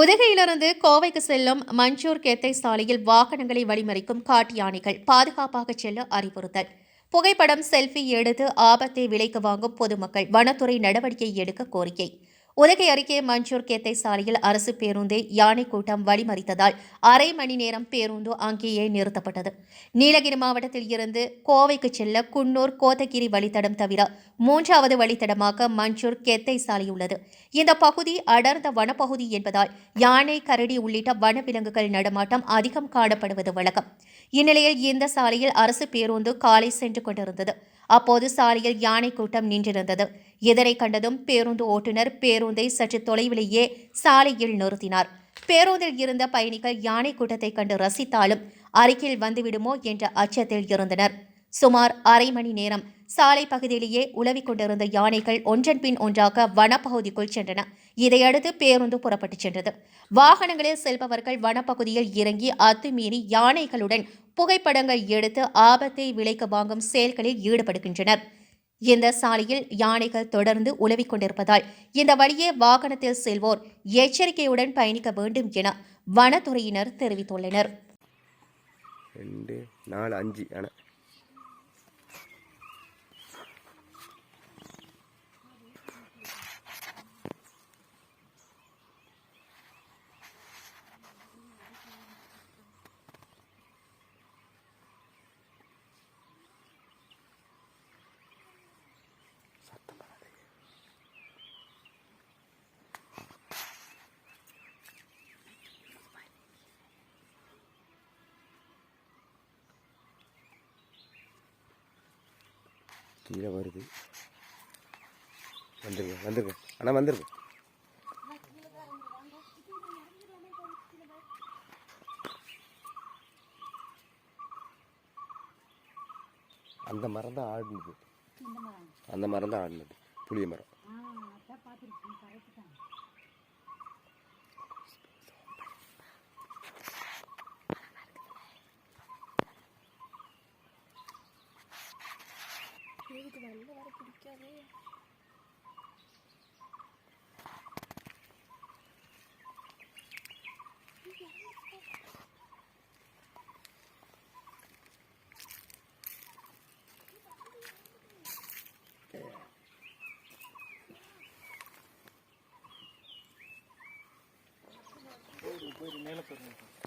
உதகையிலிருந்து கோவைக்கு செல்லும் மஞ்சூர் கேத்தை சாலையில் வாகனங்களை வழிமறிக்கும் காட்டு யானைகள் பாதுகாப்பாக செல்ல அறிவுறுத்தல். புகைப்படம் செல்ஃபி எடுத்து ஆபத்தை விலைக்கு வாங்கும் பொதுமக்கள் வனத்துறை நடவடிக்கை எடுக்க கோரிக்கை. உதகை அருகே மஞ்சூர் கேத்தை சாலையில் அரசு பேருந்தை யானை கூட்டம் வழிமறித்ததால் அரை மணி நேரம் பேருந்து அங்கேயே நிறுத்தப்பட்டது. நீலகிரி மாவட்டத்தில் இருந்து கோவைக்கு செல்ல குன்னூர் கோத்தகிரி வழித்தடம் தவிர மூன்றாவது வழித்தடமாக மஞ்சூர் கெத்தை சாலை உள்ளது. இந்த பகுதி அடர்ந்த வனப்பகுதி என்பதால் யானை கரடி உள்ளிட்ட வனவிலங்குகள் நடமாட்டம் அதிகம் காணப்படுவது வழக்கம். இந்நிலையில் இந்த சாலையில் அரசு பேருந்து காலை சென்று கொண்டிருந்தது. அப்போது சாலையில் யானை கூட்டம் நின்றிருந்தது. இதனை கண்டதும் பேருந்து ஓட்டுநர் பேருந்தை சற்று தொலைவிலேயே சாலையில் நிறுத்தினார். பேருந்தில் இருந்த பயணிகள் யானை கூட்டத்தை கண்டு ரசித்தாலும் அருகில் வந்துவிடுமோ என்ற அச்சத்தில் இருந்தனர். சுமார் அரை மணி நேரம் சாலை பகுதியிலேயே உலவிக் கொண்டிருந்த யானைகள் ஒன்றன் பின் ஒன்றாக வனப்பகுதிக்குள் சென்றன. இதையடுத்து பேருந்து புறப்பட்டுச் சென்றது. வாகனங்களில் செல்பவர்கள் வனப்பகுதியில் இறங்கி அத்துமீறி யானைகளுடன் புகைப்படங்கள் எடுத்து ஆபத்தை விலைக்கு வாங்கும் செயல்களில் ஈடுபடுகின்றனர். இந்த சாலையில் யானைகள் தொடர்ந்து உலவிக் கொண்டிருப்பதால் இந்த வழியே வாகனத்தில் செல்வோர் எச்சரிக்கையுடன் பயணிக்க வேண்டும் என வனத்துறையினர் தெரிவித்துள்ளனர். ரெண்டு நாலு அஞ்சு ஆனால் கீழே வருது. வந்துருங்க வந்துருங்க. ஆனால் வந்துருங்க. அந்த மரம் தான் ஆடுனது. அந்த மரம் தான் ஆடுனது. புளிய மரம். வந்து வர பிடிக்காது. போயிரு மேலே போயிருங்க